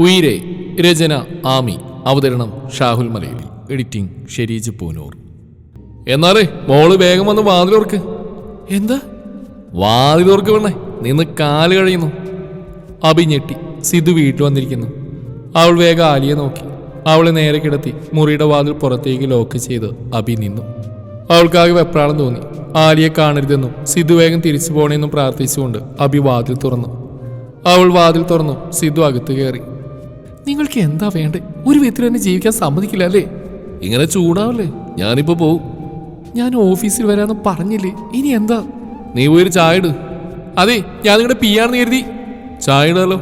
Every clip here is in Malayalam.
ഉയിരെ രചന ആമി അവതരണം ഷാഹുൽ മലയിൽ എഡിറ്റിംഗ് ഷെരീജ് പൂനൂർ. എന്നാലേ മോൾ വേഗം വന്ന് വാതിലോർക്ക്. എന്താ? വാതിലോർക്ക് വേണേ നിന്ന് കാൽ കഴിയുന്നു അഭി ഞെട്ടി സിധു വീട്ടിൽ വന്നിരിക്കുന്നു. അവൾ വേഗം ആലിയെ നോക്കി. അവളെ നേരെ കിടത്തി മുറിയുടെ വാതിൽ പുറത്തേക്ക് ലോക്ക് ചെയ്ത് അഭി നിന്നു. അവൾക്കാകെ വെപ്രാളം തോന്നി. ആലിയെ കാണരുതെന്നും സിധു വേഗം തിരിച്ചു പോകണമെന്നും പ്രാർത്ഥിച്ചുകൊണ്ട് അഭി വാതിൽ തുറന്നു. അവൾ വാതിൽ തുറന്നു സിധു അകത്ത് കയറി. നിങ്ങൾക്ക് എന്താ വേണ്ടേ? ഒരു വിധത്തിൽ തന്നെ ജീവിക്കാൻ സമ്മതിക്കില്ല അല്ലേ? ഇങ്ങനെ ചൂടാവല്ലേ? ഞാനിപ്പോ പോവും. ഞാൻ ഓഫീസിൽ വരാന്ന് പറഞ്ഞില്ലേ? ഇനി എന്താ? നീ പോയൊരു ചായ ഇട്. അതെ ഞാൻ നിങ്ങളുടെ പി ആണെന്ന് കരുതി. ചായ ഇടാലോ?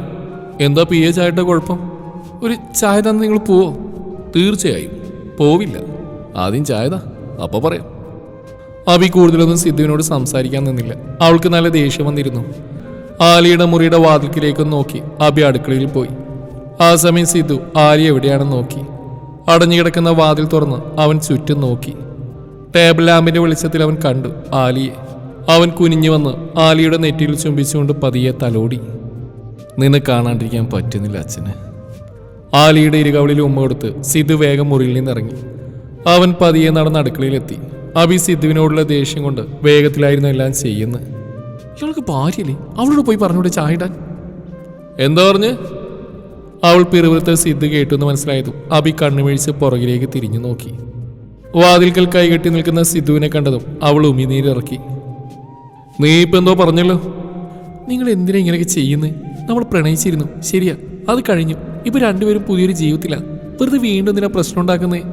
എന്താ പി എ ചായയുടെ കുഴപ്പം? ഒരു ചായ തന്നെ നിങ്ങൾ പോവോ? തീർച്ചയായും. പോവില്ല. ആദ്യം ചായതാ അപ്പൊ പറയാം. അബി കൂടുതലൊന്നും സിദ്ധുവിനോട് സംസാരിക്കാൻ നിന്നില്ല. അവൾക്ക് നല്ല ദേഷ്യം വന്നിരുന്നു. ആലിയുടെ മുറിയുടെ വാതിൽക്കിലേക്ക് നോക്കി അബി അടുക്കളയിൽ പോയി. ആ സമയം സിദ്ധു ആര്യ എവിടെയാണെന്ന് നോക്കി. അടഞ്ഞുകിടക്കുന്ന വാതിൽ തുറന്ന് അവൻ ചുറ്റും നോക്കി. ടേബിൾ ലാമ്പിന്റെ വെളിച്ചത്തിൽ അവൻ കണ്ടു ആലിയെ. അവൻ കുനിഞ്ഞു വന്ന് ആലിയുടെ നെറ്റിയിൽ ചുംബിച്ചുകൊണ്ട് പതിയെ തലോടി. നിന്ന് കാണാണ്ടിരിക്കാൻ പറ്റുന്നില്ല അച്ഛന്. ആലിയുടെ ഇരുകവളിൽ ഉമ്മ കൊടുത്ത് സിദ്ധു വേഗം മുറിയിൽ നിന്നിറങ്ങി. അവൻ പതിയെ നടന്ന് അടുക്കളയിലെത്തി. അബി സിദ്ധുവിനോടുള്ള ദേഷ്യം കൊണ്ട് വേഗത്തിലായിരുന്നു എല്ലാം ചെയ്യുന്നത്. ഇയാൾക്ക് ഭാര്യയില്ലേ? അവളോട് പോയി പറഞ്ഞൂടെ ചായ ഇടാൻ? എന്താ പറഞ്ഞ്? അവൾ പിറുവിറുത്ത സിദ്ധു കേട്ടെന്ന് മനസ്സിലായതും അബി കണ്ണുമിഴിച്ച് പുറകിലേക്ക് തിരിഞ്ഞു നോക്കി. വാതിൽക്കൽ കൈകെട്ടി നിൽക്കുന്ന സിദ്ധുവിനെ കണ്ടതും അവൾ ഉമിനീരിറക്കി. നീ ഇപ്പൊ എന്തോ പറഞ്ഞല്ലോ? നിങ്ങൾ എന്തിനാ ഇങ്ങനെയൊക്കെ ചെയ്യുന്നത് നമ്മൾ പ്രണയിച്ചിരുന്നു. ശരിയാ അത് കഴിഞ്ഞു. ഇപ്പൊ രണ്ടുപേരും പുതിയൊരു ജീവിതത്തിലാ. വെറുതെ വീണ്ടും എന്തിനാ പ്രശ്നം ഉണ്ടാക്കുന്നേ?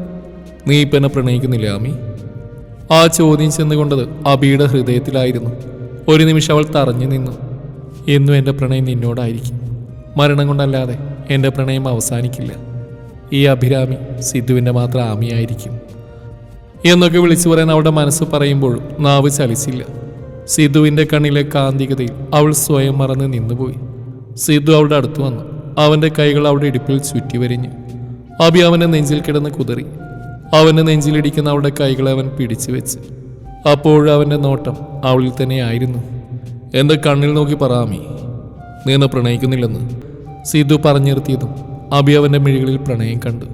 നീ ഇപ്പൊ എന്നെ പ്രണയിക്കുന്നില്ല ആമി? ആ ചോദ്യം ചെന്നുകൊണ്ടത് അബിയുടെ ഹൃദയത്തിലായിരുന്നു. ഒരു നിമിഷം അവൾ തറഞ്ഞു നിന്നു. എന്നും എന്റെ പ്രണയം നിന്നോടായിരിക്കും. മരണം കൊണ്ടല്ലാതെ എന്റെ പ്രണയം അവസാനിക്കില്ല. ഈ അഭിരാമി സിദ്ധുവിന്റെ മാത്രം ആമിയായിരിക്കും. എന്നൊക്കെ വിളിച്ചു പറയാൻ അവളുടെ മനസ്സ് പറയുമ്പോഴും നാവ് ചലിച്ചില്ല. സിദ്ധുവിന്റെ കണ്ണിലെ കാന്തികതയിൽ അവൾ സ്വയം മറന്ന് നിന്നുപോയി. സിദ്ധു അവളുടെ അടുത്ത് വന്നു. അവന്റെ കൈകൾ അവളുടെ ഇടുപ്പിൽ ചുറ്റി വരിഞ്ഞു. അബി അവന്റെ നെഞ്ചിൽ കിടന്ന് കുതറി. അവന്റെ നെഞ്ചിലിടിക്കുന്ന അവളുടെ കൈകളെ അവൻ പിടിച്ചു വെച്ച്. അപ്പോഴും അവന്റെ നോട്ടം അവളിൽ തന്നെയായിരുന്നു എന്റെ കണ്ണിൽ നോക്കി പറാമി നീ എന്നെ പ്രണയിക്കുന്നില്ലെന്ന്. സിദ്ധു പറഞ്ഞു നിർത്തിയതും അബി അവന്റെ മിഴികളിൽ പ്രണയം കണ്ടു.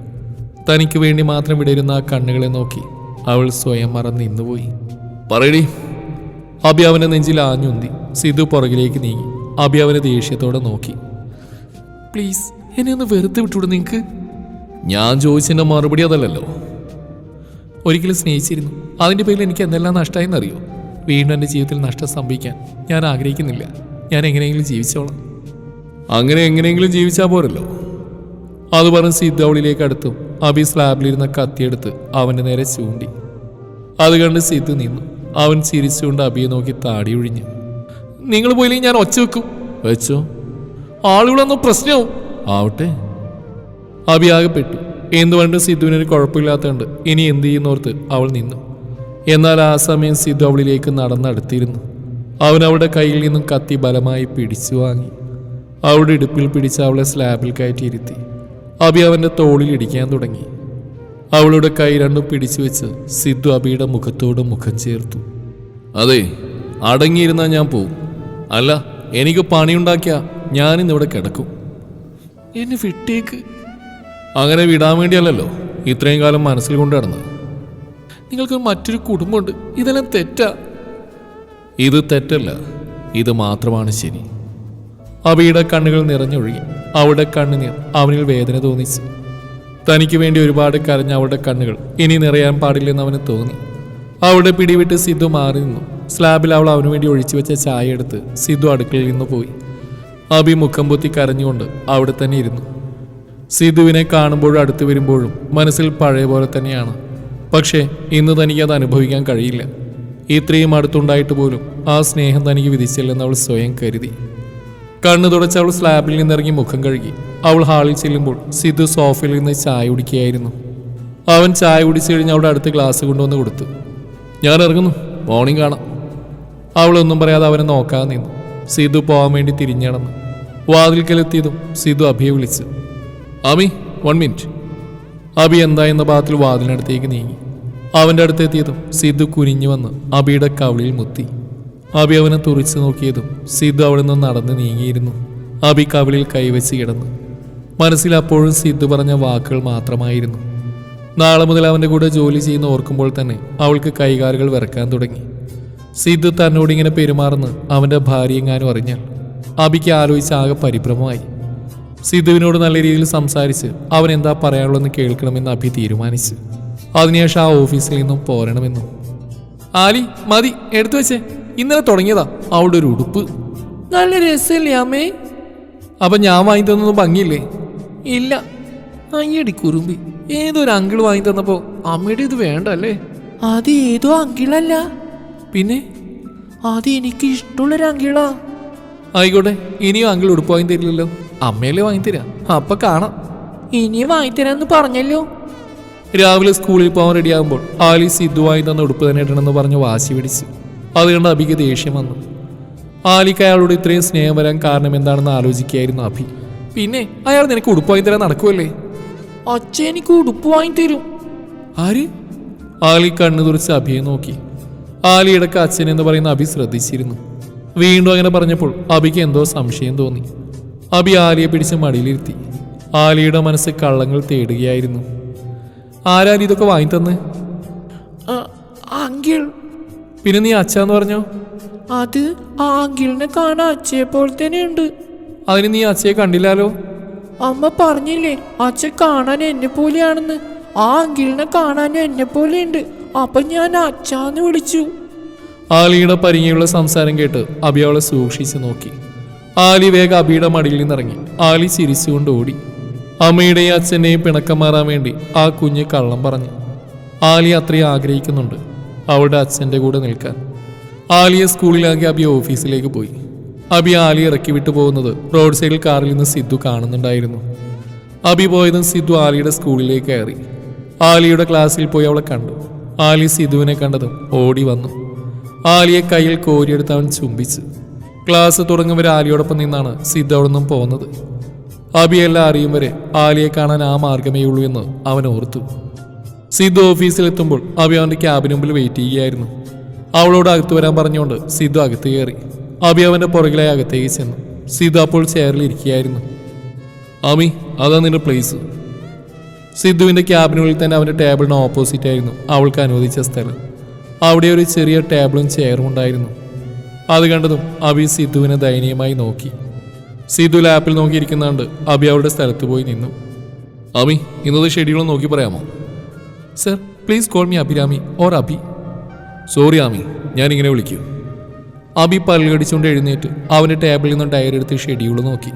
തനിക്ക് വേണ്ടി മാത്രം വിടരുന്ന ആ കണ്ണുകളെ നോക്കി അവൾ സ്വയം മറന്ന് നിന്നുപോയി. പറയടി. അബി അവന്റെ നെഞ്ചിൽ ആഞ്ഞുന്തി സിദ്ധു പുറകിലേക്ക് നീങ്ങി. അബി അവനെ ദേഷ്യത്തോടെ നോക്കി. പ്ലീസ് എന്നെ ഒന്ന് വെറുതെ വിട്ടുവിടും നിങ്ങൾക്ക് ഞാൻ ചോദിച്ചതിന്റെ മറുപടി അതല്ലല്ലോ. ഒരിക്കലും സ്നേഹിച്ചിരുന്നു. അതിന്റെ പേരിൽ എനിക്ക് എന്തെല്ലാം നഷ്ടമായെന്നറിയോ? വീണ്ടും എന്റെ ജീവിതത്തിൽ നഷ്ടം സംഭവിക്കാൻ ഞാൻ ആഗ്രഹിക്കുന്നില്ല. ഞാൻ എങ്ങനെയെങ്കിലും ജീവിച്ചോളാം. അങ്ങനെ എങ്ങനെയെങ്കിലും ജീവിച്ചാ പോരല്ലോ. അത് പറഞ്ഞ് സിദ്ധു അവളിലേക്ക് അടുത്തും അബി സ്ലാബിലിരുന്ന കത്തിയെടുത്ത് അവന്റെ നേരെ ചൂണ്ടി. അത് കണ്ട് സിദ്ധു നിന്നു. അവൻ ചിരിച്ചുകൊണ്ട് അബിയെ നോക്കി താടി ഒഴിഞ്ഞു. നിങ്ങൾ പോയില്ലെങ്കിൽ ഞാൻ ഒച്ച വെക്കും. വെച്ചോ? ആളുകളൊന്നും പ്രശ്നവും. ആവട്ടെ. അബി ആകെപ്പെട്ടു എന്തുകൊണ്ട് സിദ്ധുവിനൊരു കുഴപ്പമില്ലാത്തതുണ്ട് ഇനി എന്ത് ചെയ്യുന്നോർത്ത് അവൾ നിന്നു. എന്നാൽ ആ സമയം സിദ്ധു അവളിലേക്ക് നടന്നടുത്തിരുന്നു. അവൻ അവളുടെ കയ്യിൽ നിന്നും കത്തി ബലമായി പിടിച്ചു വാങ്ങി. അവളുടെ ഇടുപ്പിൽ പിടിച്ച് അവളെ സ്ലാബിൽ കയറ്റിയിരുത്തി. അബി അവന്റെ തോളിൽ ഇടിക്കാൻ തുടങ്ങി. അവളുടെ കൈ രണ്ടും പിടിച്ചു വെച്ച് സിദ്ധു അബിയുടെ മുഖത്തോട് മുഖം ചേർത്തു. അതെ അടങ്ങിയിരുന്നാൽ ഞാൻ പോവും. അല്ല എനിക്ക് പണിയുണ്ടാക്കിയ ഞാനിന്നിവിടെ കിടക്കും. എന്നെ വിട്ടേക്ക്. അങ്ങനെ വിടാൻ വേണ്ടിയല്ലല്ലോ ഇത്രയും കാലം മനസ്സിൽ കൊണ്ടു നടന്നത്. നിങ്ങൾക്ക് മറ്റൊരു കുടുംബമുണ്ട്. ഇതെല്ലാം തെറ്റാ. ഇത് തെറ്റല്ല ഇത് മാത്രമാണ് ശരി. അബിയുടെ കണ്ണുകൾ നിറഞ്ഞൊഴുകി. അവളുടെ കണ്ണുനീർ അവനിൽ വേദന തോന്നിച്ചു. തനിക്ക് വേണ്ടി ഒരുപാട് കരഞ്ഞ അവളുടെ കണ്ണുകൾ ഇനി നിറയാൻ പാടില്ലെന്ന് അവന് തോന്നി. അവളുടെ പിടിവിട്ട് സിദ്ധു മാറി നിന്നു. സ്ലാബിൽ അവൾ അവന് വേണ്ടി ഒഴിച്ചു വെച്ച ചായ എടുത്ത് സിദ്ധു അടുക്കളയിൽ നിന്ന് പോയി. അബി മുഖം പൊത്തി കരഞ്ഞുകൊണ്ട് അവിടെ തന്നെ ഇരുന്നു. സിദ്ധുവിനെ കാണുമ്പോഴും അടുത്തു വരുമ്പോഴും മനസ്സിൽ പഴയ പോലെ തന്നെയാണ്. പക്ഷേ ഇന്ന് തനിക്ക് അത് അനുഭവിക്കാൻ കഴിയില്ല. ഇത്രയും അടുത്തുണ്ടായിട്ട് പോലും ആ സ്നേഹം തനിക്ക് വിധിച്ചില്ലെന്ന് അവൾ സ്വയം കരുതി. കണ്ണു തുടച്ച് അവൾ സ്ലാബിൽ നിന്നിറങ്ങി മുഖം കഴുകി. അവൾ ഹാളിൽ ചെല്ലുമ്പോൾ സിദ്ധു സോഫയിൽ നിന്ന് ചായ കുടിക്കുകയായിരുന്നു. അവൻ ചായ കുടിച്ചു കഴിഞ്ഞ് അവളുടെ അടുത്ത് ഗ്ലാസ് കൊണ്ടുവന്ന് കൊടുത്തു. ഞാൻ ഇറങ്ങുന്നു. മോർണിംഗ് കാണാം. അവളൊന്നും പറയാതെ അവനെ നോക്കാതെ നിന്നു. സിദ്ധു പോകാൻ വേണ്ടി തിരിഞ്ഞടന്നു വാതിൽക്കലെത്തിയതും സിദ്ധു അഭിയെ വിളിച്ചു. അമി വൺ മിനിറ്റ് അഭി എന്താ എന്ന ഭാഗത്തിൽ വാതിലിനടുത്തേക്ക് നീങ്ങി. അവന്റെ അടുത്തെത്തിയതും സിദ്ധു കുനിഞ്ഞു വന്ന് അബിയുടെ കവിളിൽ മുത്തി. അബി അവനെ തുറിച്ചു നോക്കിയതും സിദ്ധു അവിടെ നിന്ന് നടന്ന് നീങ്ങിയിരുന്നു. അബി കവിളിൽ കൈവച്ച് കിടന്നു. മനസ്സിൽ അപ്പോഴും സിദ്ധു പറഞ്ഞ വാക്കുകൾ മാത്രമായിരുന്നു. നാളെ മുതൽ അവന്റെ കൂടെ ജോലി ചെയ്യുന്ന ഓർക്കുമ്പോൾ തന്നെ അവൾക്ക് കൈകാലുകൾ വിറക്കാൻ തുടങ്ങി. സിദ്ധു തന്നോട് ഇങ്ങനെ പെരുമാറുന്ന അവന്റെ ഭാര്യയെങ്ങാനും അറിഞ്ഞാൽ അബിക്ക് ആലോചിച്ച് ആകെ പരിഭ്രമമായി. സിദ്ധുവിനോട് നല്ല രീതിയിൽ സംസാരിച്ച് അവൻ എന്താ പറയാനുള്ളതെന്ന് കേൾക്കണമെന്ന് അഭി തീരുമാനിച്ചു. അതിനുശേഷം ആ ഓഫീസിൽ നിന്നും പോരണമെന്നും. ആലി മതി എടുത്തു വെച്ചേ ഇന്നലെ തുടങ്ങിയതാ അവളുടെ ഒരു ഉടുപ്പ്. നല്ല രസമല്ലേ അമ്മേ? അപ്പൊ ഞാൻ വാങ്ങി തന്നൊന്നും ഭംഗിയില്ലേ? ഇല്ല. അയ്യടി കുറുമ്പി. ഏതൊരു അങ്കിൾ വാങ്ങി തന്നപ്പോ അമ്മയുടെ ഇത് വേണ്ട അല്ലേ അത് ഏതോ അങ്കിളല്ല. പിന്നെ? അത് എനിക്ക് ഇഷ്ടമുള്ളൊരു അങ്കിളാ. ആയിക്കോട്ടെ ഇനിയും അങ്കിൾ ഉടുപ്പ് വാങ്ങി തരില്ലല്ലോ. അമ്മയല്ലേ വാങ്ങി തരാം. അപ്പൊ കാണാം. ഇനിയും വാങ്ങി തരാന്ന് പറഞ്ഞല്ലോ. രാവിലെ സ്കൂളിൽ പോകാൻ റെഡിയാകുമ്പോൾ ആലി സിദ്ധുവായി തന്ന ഉടുപ്പ് തന്നെ ഇടണമെന്ന് പറഞ്ഞ് വാശി പിടിച്ചു. അത് കണ്ട് അഭിക്ക് ദേഷ്യം വന്നു. ആലിക്ക് അയാളോട് ഇത്രയും സ്നേഹം വരാൻ കാരണം എന്താണെന്ന് ആലോചിക്കുകയായിരുന്നു അഭി. പിന്നെ അയാൾ നിനക്ക് ഉടുപ്പ് വാങ്ങി തരാൻ നടക്കുമല്ലേ അച്ഛൻ എനിക്ക് ഉടുപ്പ് വാങ്ങിത്തരും ആര്? ആലി കണ്ണു തുറച്ച് അഭിയെ നോക്കി. ആലിയിടക്ക് അച്ഛൻ എന്ന് പറയുന്ന അഭി ശ്രദ്ധിച്ചിരുന്നു. വീണ്ടും അങ്ങനെ പറഞ്ഞപ്പോൾ അഭിക്ക് എന്തോ സംശയം തോന്നി. അഭി ആലിയെ പിടിച്ച് മടിയിലിരുത്തി. ആലിയുടെ മനസ്സ് കള്ളങ്ങൾ തേടുകയായിരുന്നു. ആരാലി ഇതൊക്കെ വാങ്ങി തന്നെ? അങ്കിൾ. പിന്നെ നീ അച്ഛന്ന് പറഞ്ഞോ? അത് ആ അങ്കിളിനെ കാണാൻ അച്ഛയെ പോലെ തന്നെ ഉണ്ട് അതിന് നീ അച്ഛയെ കണ്ടില്ലാലോ? അമ്മ പറഞ്ഞില്ലേ അച്ഛൻ കാണാൻ എന്നെ പോലെയാണെന്ന്. ആ അങ്കിളിനെ കാണാൻ എന്നെ പോലെ ഉണ്ട് അപ്പൊ ഞാൻ അച്ഛാന്ന് വിളിച്ചു. ആലിയുടെ പരിങ്ങിയുള്ള സംസാരം കേട്ട് അബി അവളെ സൂക്ഷിച്ചു നോക്കി. ആലി വേഗം അബിയുടെ മടിയിൽ നിന്നിറങ്ങി. ആലി ചിരിച്ചുകൊണ്ട് ഓടി. അമ്മയുടെയും അച്ഛന്റെയും പിണക്കം മാറാൻ വേണ്ടി ആ കുഞ്ഞ് കള്ളം പറഞ്ഞു. ആലി അത്രയും ആഗ്രഹിക്കുന്നുണ്ട്. അവളുടെ അച്ഛന്റെ കൂടെ നിൽക്കാൻ. ആലിയ സ്കൂളിലാക്കി അബി ഓഫീസിലേക്ക് പോയി. അബി ആലി ഇറക്കി വിട്ടു പോകുന്നത് റോഡ് സൈഡിൽ കാറിൽ നിന്ന് സിദ്ധു കാണുന്നുണ്ടായിരുന്നു. അബി പോയതും സിദ്ധു ആലിയുടെ സ്കൂളിലേക്ക് കയറി. ആലിയുടെ ക്ലാസ്സിൽ പോയി അവളെ കണ്ടു. ആലി സിദ്ധുവിനെ കണ്ടതും ഓടി വന്നു. ആലിയെ കയ്യിൽ കോരിയെടുത്ത് അവൻ ചുംബിച്ചു. ക്ലാസ് തുടങ്ങും വരെ ആലിയോടൊപ്പം നിന്നാണ് സിദ്ധു അവിടെ നിന്നും പോകുന്നത്. അബി എല്ലാം അറിയും വരെ ആലിയെ കാണാൻ ആ മാർഗമേ ഉള്ളൂ എന്ന് അവൻ ഓർത്തു. സിദ്ധു ഓഫീസിലെത്തുമ്പോൾ അബി അവന്റെ ക്യാബിന് മുമ്പിൽ വെയിറ്റ് ചെയ്യുകയായിരുന്നു. അവളോട് അകത്ത് വരാൻ പറഞ്ഞുകൊണ്ട് സിദ്ധു അകത്ത് കയറി. അബി അവന്റെ പുറകിലായി അകത്തേക്ക് ചെന്നു. സിദ്ധു അപ്പോൾ ചെയറിൽ ഇരിക്കുകയായിരുന്നു. അമി അതാ നിന്റെ പ്ലേസ് സിദ്ധുവിന്റെ ക്യാബിനുള്ളിൽ തന്നെ അവന്റെ ടേബിളിന് ഓപ്പോസിറ്റ് ആയിരുന്നു അവൾക്ക് അനുവദിച്ച സ്ഥലം. അവിടെ ഒരു ചെറിയ ടേബിളും ചെയറും ഉണ്ടായിരുന്നു. അത് കണ്ടതും അബി സിദ്ധുവിനെ ദയനീയമായി നോക്കി. സിദ്ധു ലാപ്പിൽ നോക്കിയിരിക്കുന്നുണ്ട് അബി അവളുടെ സ്ഥലത്ത് പോയി നിന്നു. അമി ഇന്നത്തെ ഷെഡ്യൂൾ നോക്കി പറയാമോ? Sir please call me Abhirami or Abi. Sorry Ami ഞാനിങ്ങനെ വിളിക്കൂ. അബി പല്ലടിച്ചുകൊണ്ട് എഴുന്നേറ്റ് അവന്റെ ടേബിളിൽ നിന്ന് ഡയറി എടുത്ത് ഷെഡ്യൂൾ നോക്കി.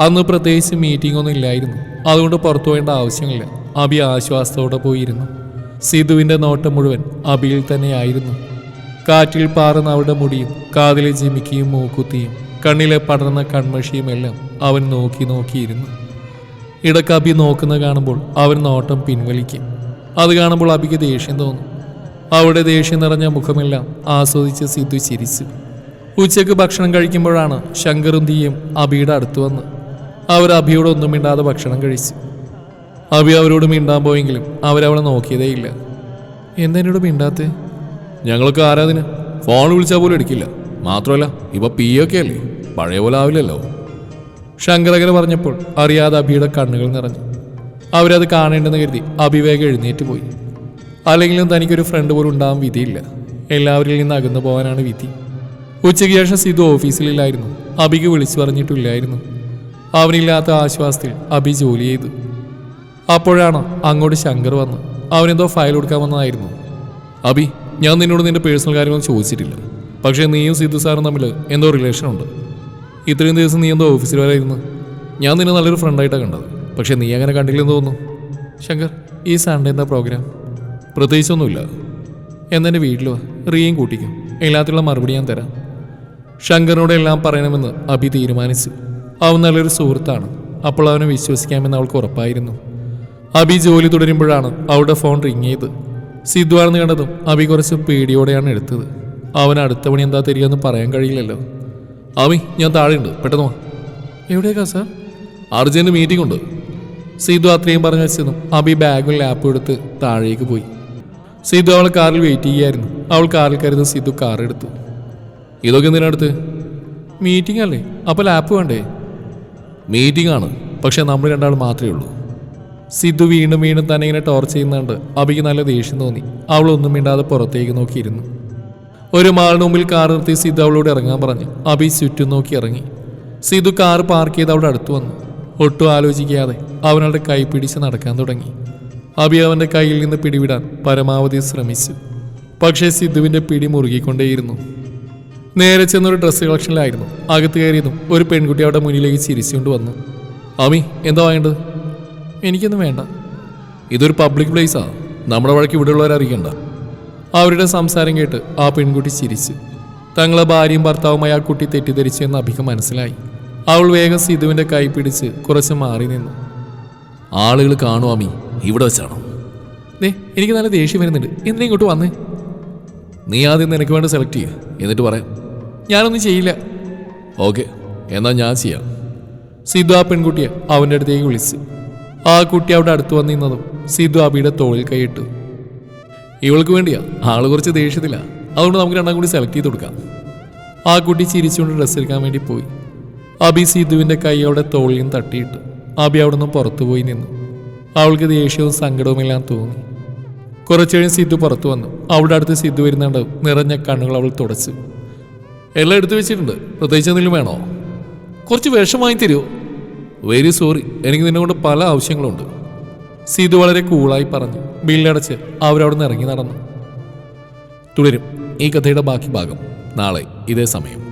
അന്ന് പ്രത്യേകിച്ച് മീറ്റിംഗ് ഒന്നും ഇല്ലായിരുന്നു. അതുകൊണ്ട് പുറത്തു പോകേണ്ട ആവശ്യമില്ല. അബി ആശ്വാസത്തോടെ പോയിരുന്നു. സിധുവിന്റെ നോട്ടം മുഴുവൻ അബിയിൽ തന്നെയായിരുന്നു കാറ്റിൽ പാറുന്ന അവരുടെ മുടിയും കാതിലെ ജിമിക്കിയും മൂക്കുത്തിയും കണ്ണിലെ പടർന്ന കൺമഷിയും എല്ലാം അവൻ നോക്കി നോക്കിയിരുന്നു. ഇടയ്ക്ക് അബി നോക്കുന്ന കാണുമ്പോൾ അവൻ നോട്ടം പിൻവലിക്കും. അത് കാണുമ്പോൾ അബിക്ക് ദേഷ്യം തോന്നും. അവിടെ ദേഷ്യം നിറഞ്ഞ മുഖമെല്ലാം ആസ്വദിച്ച് സിദ്ധു ചിരിച്ചു. ഉച്ചയ്ക്ക് ഭക്ഷണം കഴിക്കുമ്പോഴാണ് ശങ്കറും തീയും അബിയുടെ അടുത്ത് വന്ന്. അവർ അബിയോട് ഒന്നും മിണ്ടാതെ ഭക്ഷണം കഴിച്ചു. അബി അവരോട് മിണ്ടാൻ പോയെങ്കിലും അവരവളെ നോക്കിയതേയില്ല. എന്തെന്നോട് മിണ്ടാത്തെ? ഞങ്ങൾക്ക് ആരാധന. ഫോൺ വിളിച്ചാൽ പോലും എടുക്കില്ല. മാത്രമല്ല ഇപ്പൊ പി ഒക്കെ അല്ലേ? പഴയ പോലെ ആവില്ലല്ലോ. ശങ്കരകര പറഞ്ഞപ്പോൾ അറിയാതെ അബിയുടെ കണ്ണുകൾ നിറഞ്ഞു. അവരത് കാണേണ്ടെന്ന് കരുതി അഭിവേഗം എഴുന്നേറ്റ് പോയി. അല്ലെങ്കിലും തനിക്കൊരു ഫ്രണ്ട് പോലും ഉണ്ടാവാൻ വിധിയില്ല. എല്ലാവരിൽ നിന്ന് അകന്നു പോകാനാണ് വിധി. ഉച്ചയ്ക്ക് ശേഷം സിധു ഓഫീസിലില്ലായിരുന്നു. അബിക്ക് വിളിച്ചു പറഞ്ഞിട്ടില്ലായിരുന്നു. അവനില്ലാത്ത ആശ്വാസത്തിൽ അബി ജോലി ചെയ്തു. അപ്പോഴാണ് അങ്ങോട്ട് ശങ്കർ വന്ന്. അവനെന്തോ ഫയൽ കൊടുക്കാൻ വന്നതായിരുന്നു. അബി ഞാൻ നിന്നോട് നിന്റെ പേഴ്സണൽ കാര്യങ്ങളൊന്നും ചോദിച്ചിട്ടില്ല. പക്ഷേ നീയും സിദ്ധു സാറും തമ്മിൽ എന്തോ റിലേഷൻ ഉണ്ട്. ഇത്രയും ദിവസം നീ എന്തോ ഓഫീസിൽ വരായിരുന്നു. ഞാൻ നിന്നെ നല്ലൊരു ഫ്രണ്ടായിട്ടാണ് കണ്ടത്. പക്ഷെ നീ അങ്ങനെ കണ്ടില്ലെന്ന് തോന്നുന്നു. ശങ്കർ ഈ സൺഡേ എന്താ പ്രോഗ്രാം പ്രത്യേകിച്ചൊന്നുമില്ല. എന്നെ വീട്ടിൽ വാ റീയും കൂട്ടിക്കും. എല്ലാത്തിലുള്ള മറുപടി ഞാൻ തരാം. ശങ്കറിനോട് എല്ലാം പറയണമെന്ന് അഭി തീരുമാനിച്ചു. അവൻ നല്ലൊരു സുഹൃത്താണ്. അപ്പോൾ അവനെ വിശ്വസിക്കാമെന്ന് അവൾക്ക് ഉറപ്പായിരുന്നു. അഭി ജോലി തുടരുമ്പോഴാണ് അവളുടെ ഫോൺ റിങ് ചെയ്ത്. സിദ്ധുവാണെന്ന് കണ്ടതും അഭി കുറച്ച് പേടിയോടെയാണ് എടുത്തത്. അവൻ അടുത്ത പണി എന്താ തരികയെന്ന് പറയാൻ കഴിയില്ലല്ലോ. അഭി ഞാൻ താഴെയുണ്ട്. പെട്ടെന്ന് വാ. എവിടെയൊക്കെ സാർ? അർജന്റ് മീറ്റിംഗ് ഉണ്ട്. സിദ്ധു അത്രയും പറഞ്ഞു വെച്ചതും അബി ബാഗും ലാപ്പും എടുത്ത് താഴേക്ക് പോയി. സീതു അവൾ കാറിൽ വെയിറ്റ് ചെയ്യായിരുന്നു. അവൾ കാറിൽ കരുത് സീതു കാർ എടുത്തു. ഇതൊക്കെ എന്തിനടുത്ത് മീറ്റിംഗ് അല്ലേ? അപ്പോൾ ലാപ്പ് വേണ്ടേ? മീറ്റിംഗ് ആണ്. പക്ഷെ നമ്മൾ രണ്ടാൾ മാത്രമേ ഉള്ളൂ. സിദ്ധു വീണ്ടും വീണ്ടും തന്നെ ഇങ്ങനെ ടോർച്ച് ചെയ്യുന്നുണ്ട്. അബിക്ക് നല്ല ദേഷ്യം തോന്നി. അവൾ ഒന്നും മിണ്ടാതെ പുറത്തേക്ക് നോക്കിയിരുന്നു. ഒരു മാളിന് മുമ്പിൽ കാർ നിർത്തി സിദ്ധു അവളോട് ഇറങ്ങാൻ പറഞ്ഞു. അബി ചുറ്റും നോക്കി ഇറങ്ങി. സിദ്ധു കാർ പാർക്ക് ചെയ്ത് അവിടെ അടുത്ത് വന്നു. ഒട്ടും ആലോചിക്കാതെ അവനവളുടെ കൈ പിടിച്ച് നടക്കാൻ തുടങ്ങി. അബി അവന്റെ കയ്യിൽ നിന്ന് പിടിവിടാൻ പരമാവധി ശ്രമിച്ചു. പക്ഷേ സിദ്ധുവിന്റെ പിടി മുറുകിക്കൊണ്ടേയിരുന്നു. നേരെ ചെന്നൊരു ഡ്രസ്സ് കളക്ഷനിലായിരുന്നു. അകത്ത് കയറിയതും ഒരു പെൺകുട്ടി അവിടെ മുന്നിലേക്ക് ചിരിച്ചുകൊണ്ട് വന്നു. അമി എന്താ വേണ്ടത്? എനിക്കൊന്നും വേണ്ട. ഇതൊരു പബ്ലിക് പ്ലേസാ നമ്മുടെ വഴക്ക് ഇവിടെയുള്ളവരെ അറിയണ്ട അവരുടെ സംസാരം കേട്ട് ആ പെൺകുട്ടി ചിരിച്ചു. തങ്ങളെ ഭാര്യയും ഭർത്താവുമായി ആ കുട്ടി തെറ്റിദ്ധരിച്ചു എന്ന് അഭിക്ക് മനസ്സിലായി. അവൾ വേഗം സിധുവിന്റെ കൈ പിടിച്ച് കുറച്ച് മാറി നിന്നു. ആളുകൾ കാണുവാമി ഇവിടെ വെച്ചാണോ? ദേ എനിക്ക് നല്ല ദേഷ്യം വരുന്നുണ്ട്. എന്തിനാ ഇങ്ങോട്ട് വന്നേ? നീ ആദ്യം നിനക്ക് വേണ്ട സെലക്ട് ചെയ്യുക എന്നിട്ട് പറയാം. ഞാനൊന്നും ചെയ്യില്ല. ഓക്കെ എന്നാൽ ഞാൻ ചെയ്യാം. സിദ്ധു ആ പെൺകുട്ടിയെ അവന്റെ അടുത്തേക്ക് വിളിച്ച്. ആ കുട്ടി അവിടെ അടുത്ത് വന്ന് നിന്നതും സിദ്ധു അബിയുടെ തോളിൽ കൈയിട്ടു. ഇവൾക്ക് വേണ്ടിയാ. ആൾ കുറച്ച് ദേഷ്യത്തില്ല അതുകൊണ്ട് നമുക്ക് രണ്ടാം കൂടി സെലക്ട് ചെയ്ത് കൊടുക്കാം. ആ കുട്ടി ചിരിച്ചുകൊണ്ട് ഡ്രസ്സ് എടുക്കാൻ വേണ്ടി പോയി. അബി സിദ്ധുവിന്റെ കൈ അവിടെ തോളിയും തട്ടിയിട്ടു. അബി അവിടെ നിന്ന് പുറത്തുപോയി നിന്നു. അവൾക്ക് ദേഷ്യവും സങ്കടവും എല്ലാം തോന്നി. കുറച്ചു കഴിഞ്ഞ് സിദ്ധു പുറത്തു വന്നു. അവിടെ അടുത്ത് സിദ്ധു വരുന്നുണ്ട്. നിറഞ്ഞ കണ്ണുകൾ അവൾ തുടച്ചു. എല്ലാം എടുത്തു വെച്ചിട്ടുണ്ട്. പ്രത്യേകിച്ച് എന്തെങ്കിലും വേണോ? കുറച്ച് വിഷം വാങ്ങി തരുമോ? വെരി സോറി എനിക്ക് നിന്നെ പല ആവശ്യങ്ങളുണ്ട്. സിദ്ധു വളരെ കൂളായി പറഞ്ഞു. ബില്ലടച്ച് അവരവിടെ നിന്ന് ഇറങ്ങി നടന്നു. തുടരും. ഈ കഥയുടെ ബാക്കി ഭാഗം നാളെ ഇതേ സമയം.